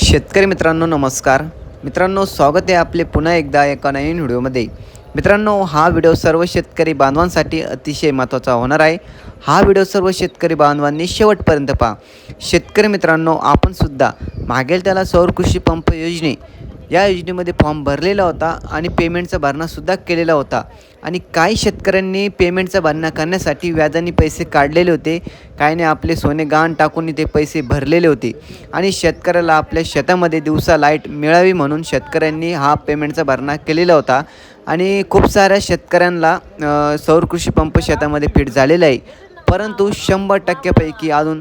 शेतकरी मित्रांनो नमस्कार. मित्रांनो स्वागत आहे आपले पुन्हा एकदा एका नवीन व्हिडिओमध्ये. मित्रांनो हा व्हिडिओ सर्व शेतकरी बांधवांसाठी अतिशय महत्त्वाचा होणार आहे. हा व्हिडिओ सर्व शेतकरी बांधवांनी शेवटपर्यंत पहा. शेतकरी मित्रांनो आपणसुद्धा मागेल त्याला सौर कृषी पंप योजने या योजनेमध्ये फॉर्म भरलेला होता आणि पेमेंटचा भरणासुद्धा केलेला होता. आणि काही शेतकऱ्यांनी पेमेंटचा भरणा करण्यासाठी व्याजाने पैसे काढलेले होते. काहीने आपले सोने गहाण टाकून ते पैसे भरलेले होते. आणि शेतकऱ्याला आपल्या शेतामध्ये दिवसा लाइट मिळावी म्हणून शेतकऱ्यांनी हा पेमेंटचा भरणा केलेला होता. आणि खूप साऱ्या शेतकऱ्यांना सौर कृषी पंप शेतामध्ये फिट झालेला आहे. परंतु शंभर टक्क्यापैकी अजून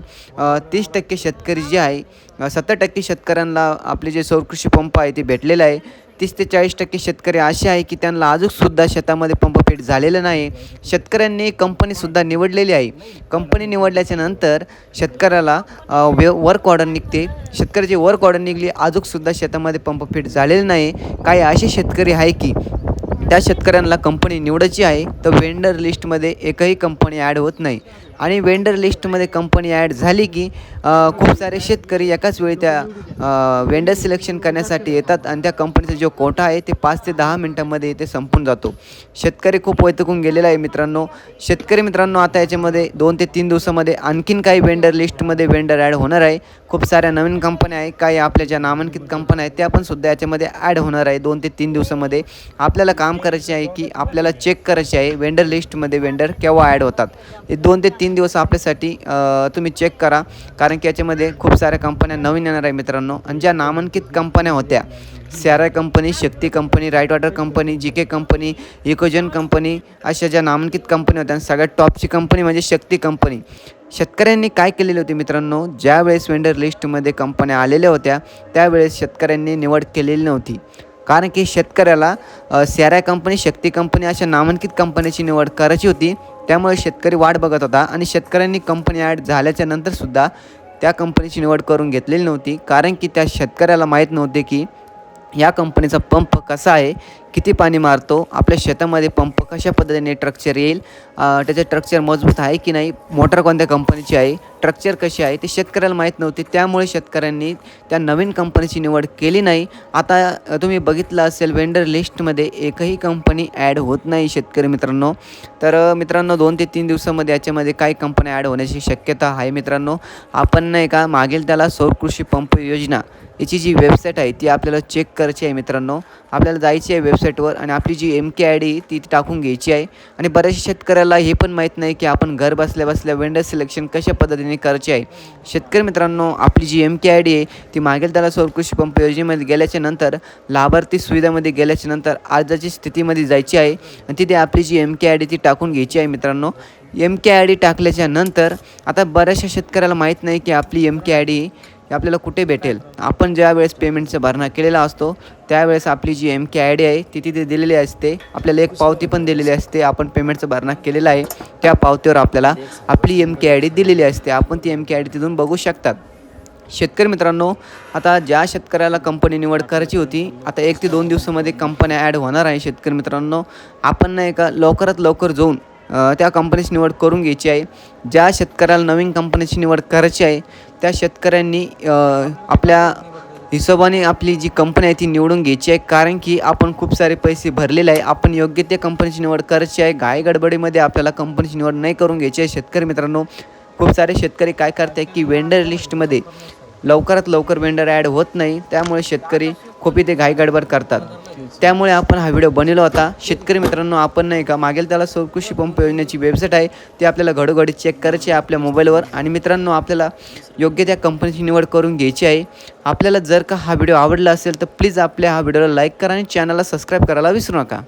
तीस टक्के शेतकरी जे आहे सत्तर टक्के शेतकऱ्यांना आपले जे सौरकृषी पंप आहे ते भेटलेलं आहे. तीस ते चाळीस टक्के शेतकरी असे आहे की त्यांना अजूनसुद्धा शेतामध्ये पंप फिट झालेलं नाही. शेतकऱ्यांनी कंपनीसुद्धा निवडलेली आहे. कंपनी निवडल्याच्या नंतर शेतकऱ्याला व्य वे वर्क ऑर्डर निघते. शेतकऱ्याची वर्क ऑर्डर निघली अजूनसुद्धा शेतामध्ये पंप फिट झालेलं नाही. काही असे शेतकरी आहे की त्या शेतकऱ्यांना कंपनी निवडायची आहे तर वेंडर लिस्टमध्ये एकही कंपनी ॲड होत नाही. आणि वेंडर लिस्टमध्ये कंपनी ॲड झाली की खूप सारे शेतकरी एकाच वेळी त्या वेंडर सिलेक्शन करण्यासाठी येतात आणि त्या कंपनीचा जो कोटा आहे ते पाच ते दहा मिनटामध्ये इथे संपून जातो. शेतकरी खूप वैतकून गेलेला आहे मित्रांनो. शेतकरी मित्रांनो आता याच्यामध्ये दोन ते तीन दिवसामध्ये आणखीन काही वेंडर लिस्टमध्ये वेंडर ॲड होणार आहे. खूप साऱ्या नवीन कंपन्या आहे काही आपल्या ज्या नामांकित कंपन्या आहेत त्या पण सुद्धा याच्यामध्ये ॲड होणार आहे दोन ते तीन दिवसामध्ये. आपल्याला काम काम करायचे आहे की आपल्याला चेक करायचे आहे. वेंडर लिस्टमध्ये वेंडर केव्हा ॲड होतात. हे दोन ते तीन दिवस आपल्यासाठी तुम्ही चेक करा. कारण की याच्यामध्ये खूप साऱ्या कंपन्या नवीन येणार आहे मित्रांनो. आणि ज्या नामांकित कंपन्या होत्या सॅरा company Shakti company right water company G K company Ecozen company अशा ज्या नामांकित कंपनी होत्या आणि सगळ्यात टॉपची कंपनी म्हणजे शक्ती कंपनी शेतकऱ्यांनी काय केलेले होते मित्रांनो? ज्यावेळेस वेंडर लिस्टमध्ये कंपन्या आलेल्या होत्या त्यावेळेस शेतकऱ्यांनी निवड केलेली नव्हती. कारण की शेतकऱ्याला सॅरा कंपनी शक्ती कंपनी अशा नामांकित कंपन्याची निवड करायची होती. त्यामुळे शेतकरी वाट बघत होता आणि शेतकऱ्यांनी कंपनी ॲड झाल्याच्या नंतरसुद्धा त्या कंपनीची निवड करून घेतलेली नव्हती. कारण की त्या शेतकऱ्याला माहीत नव्हते की या कंपनीचा पंप कसा आहे किती पाणी मारतो आपल्या शेतामध्ये पंप कशा पद्धतीने ट्रक्चर येईल त्याचे ट्रक्चर मजबूत आहे की नाही मोटर कोणत्या कंपनीची आहे स्ट्रक्चर कशी आहे ते शेतकऱ्याला माहीत नव्हते. त्यामुळे शेतकऱ्यांनी त्या नवीन कंपनीची निवड केली नाही. आता तुम्ही बघितलं असेल वेंडर लिस्टमध्ये एकही कंपनी ॲड होत नाही शेतकरी मित्रांनो. तर मित्रांनो दोन ते तीन दिवसामध्ये याच्यामध्ये काही कंपन्या ॲड होण्याची शक्यता आहे मित्रांनो. आपण नाही का मागील त्याला सौर कृषी पंप योजना याची जी वेबसाईट आहे ती आपल्याला चेक करायची आहे मित्रांनो. आपल्याला जायची आहे वेबसाईटवर आणि आपली जी एम के आय डी ती टाकून घ्यायची आहे. आणि बऱ्याचशा शेतकऱ्याला हे पण माहीत नाही की आपण घर बसल्या बसल्या वेंडर सिलेक्शन कशा पद्धतीने करायचे आहे. शेतकरी मित्रांनो आपली जी एम के आय डी आहे ती मागील त्याला सौर कृषी पंप योजनेमध्ये गेल्याच्यानंतर लाभार्थी सुविधामध्ये गेल्याच्यानंतर अर्जाची स्थितीमध्ये जायची आहे. आणि तिथे आपली जी एम के आय डी ती टाकून घ्यायची आहे मित्रांनो. एम के आय डी टाकल्याच्या नंतर आता बऱ्याचशा शेतकऱ्याला माहीत नाही की आपली एम के आय डी हे आपल्याला कुठे भेटेल? आपण ज्या वेळेस पेमेंटचा भरणा केलेला असतो त्यावेळेस आपली जी एम के आय डी आहे ती तिथे दिलेली असते. आपल्याला एक पावती पण दिलेली असते. आपण पेमेंटचा भरणा केलेला आहे. त्या पावतीवर आपल्याला आपली एम के आय डी दिलेली असते. आपण ती एम के आय डी तिथून बघू शकतात. शेतकरी मित्रांनो आता ज्या शेतकऱ्याला कंपनी निवड करायची होती आता एक ते दोन दिवसामध्ये कंपन्या ॲड होणार आहे शेतकरी मित्रांनो. आपण नाही का लवकरात लवकर जाऊन त्या कंपनीची निवड करून घ्यायची आहे. ज्या शेतकऱ्याला नवीन कंपनीची निवड करायची आहे त्या शेतकऱ्यांनी आपल्या हिशोबाने आपली जी कंपनी आहे ती निवडून घ्यायची आहे. कारण की आपण खूप सारे पैसे भरलेले आहे. आपण योग्य त्या कंपनीची निवड करायची आहे. घाई गडबडीमध्ये आपल्याला कंपनीची निवड नाही करून घ्यायची आहे. शेतकरी मित्रांनो खूप सारे शेतकरी काय करते की वेंडर लिस्टमध्ये लवकरात लवकर वेंडर ॲड होत नाही. त्यामुळे शेतकरी खूप इथे घाई गडबड करतात. त्यामुळे आपण हा व्हिडिओ बनवला होता. शेतकरी मित्रांनो आपण नाही का मागेल त्याला सौर कृषी पंप योजनेची वेबसाईट आहे. ती आपल्याला घडोघडी चेक करायची आहे आपल्या मोबाईलवर आणि मित्रांनो आपल्याला योग्य त्या कंपनीची निवड करून घ्यायची आहे. आपल्याला जर का हा व्हिडिओ आवडला असेल तर प्लीज आपल्या हा व्हिडिओला लाईक करा आणि चॅनलला सबस्क्राईब करायला विसरू नका.